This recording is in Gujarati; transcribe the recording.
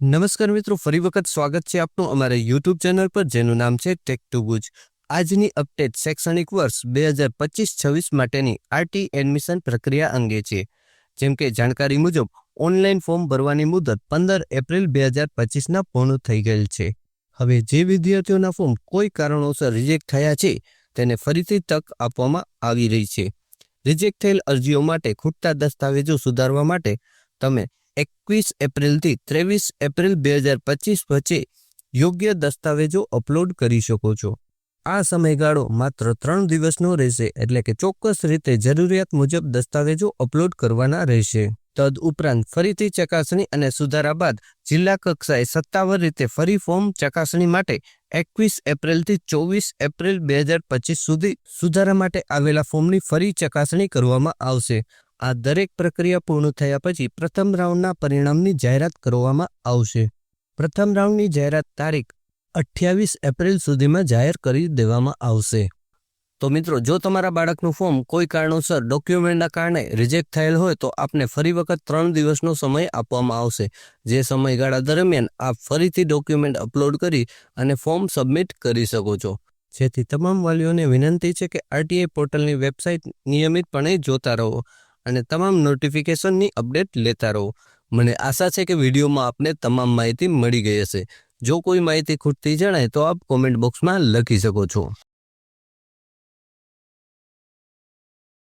નમસ્કાર મિત્રો, ફરી વખત સ્વાગત છે આપનું અમારા યુટ્યુબ ચેનલ પર, જેનું નામ છે ટેક ટુ ગુજ આજની અપડેટ શૈક્ષણિક વર્ષ બે હજાર પચીસ છવ્વીસ માટેની આરટી એડમિશન પ્રક્રિયા અંગે છે. જેમ કે જાણકારી મુજબ ઓનલાઈન ફોર્મ ભરવાની મુદત પંદર એપ્રિલ બે હજાર પચીસના પૂર્ણ થઈ ગયેલ છે. હવે જે વિદ્યાર્થીઓના ફોર્મ કોઈ કારણોસર રિજેક્ટ થયા છે, તેને ફરીથી તક આપવામાં આવી રહી છે. રિજેક્ટ થયેલ અરજીઓ માટે ખૂટતા દસ્તાવેજો સુધારવા માટે તમે એકવીસ એપ્રિલથી ત્રેવીસ એપ્રિલ બે હજાર પચીસ વચ્ચે યોગ્ય દસ્તાવેજો અપલોડ કરી શકો છો. આ સમયગાળો માત્ર ત્રણ દિવસનો રહેશે એટલે કે ચોક્કસ રીતે જરૂરિયાત મુજબ દસ્તાવેજો અપલોડ કરવાના રહેશે. તદ ઉપરાંત ફરીથી ચકાસણી અને સુધારા બાદ જિલ્લા કક્ષાએ સત્તાવાર રીતે ફરી ફોર્મ ચકાસણી માટે એકવીસ એપ્રિલથી ચોવીસ એપ્રિલ બે હજાર પચીસ સુધી સુધારા માટે આવેલા ફોર્મની ફરી ચકાસણી કરવામાં આવશે. આ દરેક પ્રક્રિયા પૂર્ણ થયા પછી પ્રથમ રાઉન્ડના પરિણામની જાહેરાત કરવામાં આવશે. પ્રથમ રાઉન્ડની જાહેરાત તારીખ અઠ્યાવીસ એપ્રિલ સુધીમાં જાહેર કરી દેવામાં આવશે. તો મિત્રો, જો તમારા બાળકનું ફોર્મ કોઈ કારણોસર ડોક્યુમેન્ટના કારણે રિજેક્ટ થયેલ હોય તો આપને ફરી વખત ત્રણ દિવસનો સમય આપવામાં આવશે. જે સમયગાળા દરમિયાન આપ ફરીથી ડોક્યુમેન્ટ અપલોડ કરી અને ફોર્મ સબમિટ કરી શકો છો. જેથી તમામ વાલીઓને વિનંતી છે કે આરટીઆઈ પોર્ટલની વેબસાઇટ નિયમિતપણે જોતા રહો. અને તમામ નોટિફિકેશનની અપડેટ લેતા રહો. મને આશા છે કે વિડીયોમાં આપને તમામ માહિતી મળી ગઈ હશે. જો કોઈ માહિતી ખૂટતી જણાય તો આપ કોમેન્ટ બોક્સમાં લખી શકો છો.